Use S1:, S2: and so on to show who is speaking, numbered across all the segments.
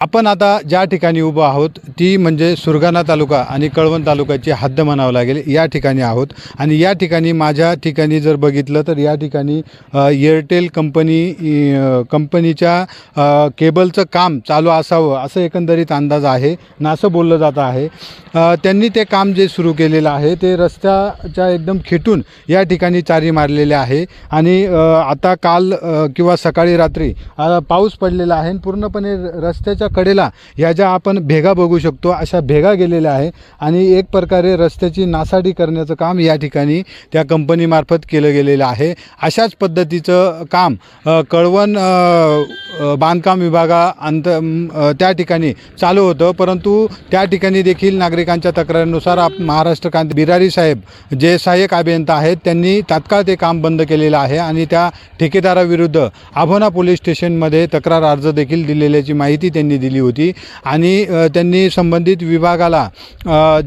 S1: आपण आता ज्या ठिकाणी उभं आहोत ती म्हणजे सुरगाणा तालुका आणि कळवण तालुक्याची हद्द म्हणावं लागेल. या ठिकाणी आहोत. आणि या ठिकाणी माझ्या ठिकाणी जर बघितलं तर या ठिकाणी एअरटेल कंपनी कंपनीच्या केबलचं काम चालू असावं असं एकंदरीत अंदाज आहे. ना असं बोललं जात आहे. त्यांनी ते काम जे सुरू केलेलं आहे ते रस्त्याच्या एकदम खेटून या ठिकाणी चारी मारलेले आहे. आणि आता काल किंवा सकाळी रात्री पाऊस पडलेला आहे आणि पूर्णपणे रस्त्याच्या कडेला ह्या ज्या आपण भेगा बघू शकतो. अशा भेगा गेलेल्या आहे आणि एक प्रकारे रस्त्याची नासाडी करण्याचं काम या ठिकाणी त्या कंपनीमार्फत केलं गेलेलं आहे. अशाच पद्धतीचं काम कळवण बांधकाम विभागा अंत त्या ठिकाणी चालू होतं. परंतु त्या ठिकाणी देखील नागरिकांच्या तक्रारीनुसार आप महाराष्ट्र क्रांती बिरारी साहेब जे सहाय्यक अभियंता आहेत त्यांनी तात्काळ ते काम बंद केलेलं आहे आणि त्या ठेकेदाराविरुद्ध आभोना पोलीस स्टेशनमध्ये तक्रार अर्ज देखील दिलेल्याची माहिती त्यांनी दिली होती. आणि त्यांनी संबंधित विभागाला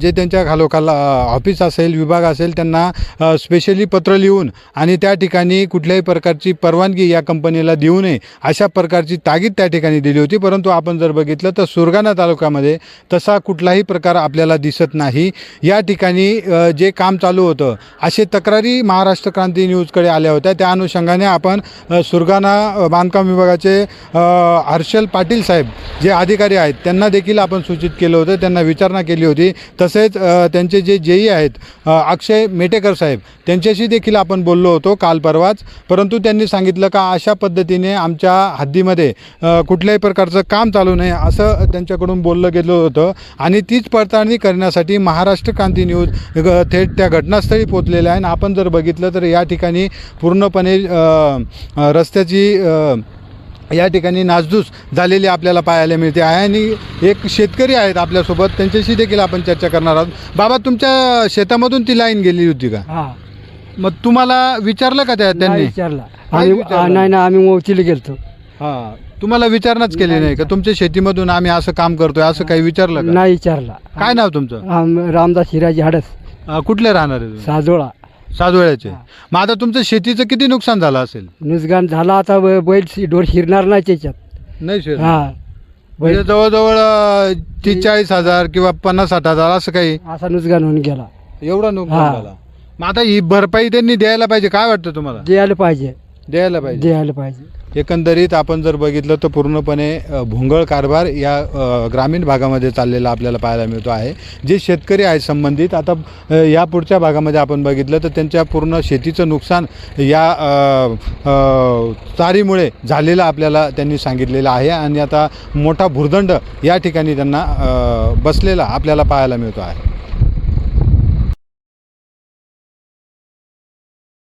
S1: जे त्यांच्या खालोखाल ऑफिस असेल विभाग असेल त्यांना स्पेशली पत्र लिहून आणि त्या ठिकाणी कुठल्याही प्रकारची परवानगी या कंपनीला देऊ नये अशा प्रकारची ताकीद त्या ठिकाणी दिली होती. परंतु आपण जर बघितलं तर सुरगाणा तालुक्यामध्ये तसा कुठलाही प्रकार आपल्याला दिसत नाही. या ठिकाणी जे काम चालू होतं असे तक्रारी महाराष्ट्र क्रांती न्यूजकडे आल्या होत्या. त्या अनुषंगाने आपण सुरगाणा बांधकाम विभागाचे हर्षल पाटील साहेब जे अधिकारी आहेत त्यांना देखील आपण सूचित केलं होतं त्यांना विचारणा केली होती. तसेच त्यांचे जे जेई आहेत अक्षय मेटेकर साहेब त्यांच्याशी देखील आपण बोललो होतो काल परवाच. परंतु त्यांनी सांगितलं का अशा पद्धतीने आमच्या हद्दीमध्ये कुठल्याही प्रकारचं काम चालू नये असं त्यांच्याकडून बोललं गेलं होतं. आणि तीच पडताळणी करण्यासाठी महाराष्ट्र क्रांती न्यूज ग- थेट त्या घटनास्थळी पोचलेल्या आहे आणि आपण जर बघितलं तर या ठिकाणी पूर्णपणे रस्त्याची या ठिकाणी नासधूस झालेली आपल्याला पाहायला मिळते. आहे आणि एक शेतकरी आहेत आपल्यासोबत त्यांच्याशी देखील आपण चर्चा करणार आहोत. बाबा तुमच्या शेतामधून ती लाईन गेली होती का?
S2: हा.
S1: मग तुम्हाला विचारलं का त्या त्यांनी?
S2: विचारला.
S1: नाही
S2: आम्ही
S1: विचारलं.
S2: आ, नाही ना आम्ही मोचीला गेलतो.
S1: हां. तुम्हाला विचारणाच केली नाही का? तुमच्या शेतीमधून आम्ही असं काम करतोय असं काही विचारलं का?
S2: नाही विचारला.
S1: काय नाव तुमचं?
S2: आम- रामदास हिराजी हाडस.
S1: अं, कुठले राहणार आहे तुम्ही?
S2: साजोळा.
S1: साजोळ्याचे मग आता तुमचं शेतीचं किती नुकसान झालं असेल?
S2: नुसगान झाला आता ब- बैल शी- डोर शिरणार नाही त्याच्यात
S1: नाही सर
S2: हा.
S1: म्हणजे
S2: बैल
S1: जवळजवळ अं, तीस चाळीस हजार किंवा पन्नास साठ हजार असं काही
S2: असा नुसगान होऊन गेला.
S1: एवढं नुकसान
S2: हा.
S1: झालं. मग आता ही भरपाई त्यांनी द्यायला पाहिजे काय वाटतं तुम्हाला?
S2: द्यायला पाहिजे.
S1: द्यायला पाहिजे.
S2: द्यायला पाहिजे.
S1: एकंदरीत आपण जर बघितलं तर पूर्णपणे अ, भोंगळ कारभार या अ, ग्रामीण भागामध्ये चाललेला आपल्याला पाहायला मिळतो आहे. जे शेतकरी आहेत संबंधित आता अ, या पुढच्या भागामध्ये आपण बघितलं तर त्यांच्या पूर्ण शेतीचं नुकसान या अ, अ, चारीमुळे झालेलं आपल्याला त्यांनी सांगितलेलं आहे आणि आता मोठा भुर्दंड या ठिकाणी त्यांना अ, बसलेला आपल्याला पाहायला मिळतो आहे.